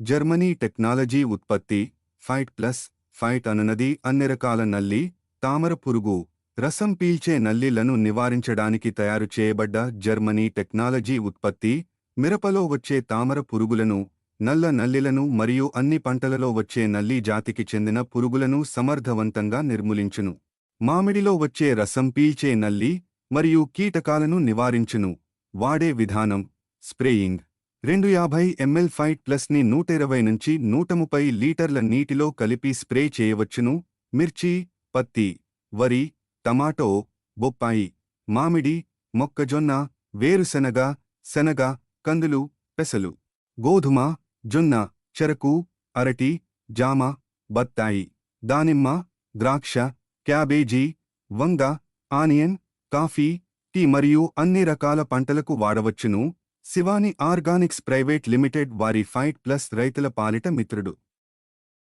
Germany technology ఉత్పత్తి fight plus fight అనునది అన్ని రకాల నల్లి తామర పురుగు రసం పీల్చే నల్లిలను నివారించడానికి తయారు చేయబడ్డ జర్మనీ టెక్నాలజీ ఉత్పత్తి మిరపలో వచ్చే తామర పురుగులను నల్ల నల్లిలను మరియు అన్ని పంటలలో వచ్చే నల్లి జాతికి చెందిన పురుగులను సమర్థవంతంగా నిర్మూలించును. మామిడిలో వచ్చే రసం పీల్చే నల్లి మరియు కీటకాలను నివారించును. వాడే విధానం స్ప్రేయింగ్. రెండు యాభై ఎంఎల్ ఫైట్ ప్లస్ని నూట ఇరవై నుంచి నూట ముప్పై లీటర్ల నీటిలో కలిపి స్ప్రే చేయవచ్చును? మిర్చి పత్తి వరి టమాటో బొప్పాయి మామిడి మొక్కజొన్న వేరుశెనగ శనగ కందులు పెసలు గోధుమ జొన్న చెరకు అరటి జామ బత్తాయి దానిమ్మ ద్రాక్ష క్యాబేజీ వంగ ఆనియన్ కాఫీ టీ మరియు అన్ని రకాల పంటలకు వాడవచ్చును? శివాని ఆర్గానిక్స్ ప్రైవేట్ లిమిటెడ్ వారి ఫైట్ ప్లస్ రైతుల పాలిట మిత్రుడు.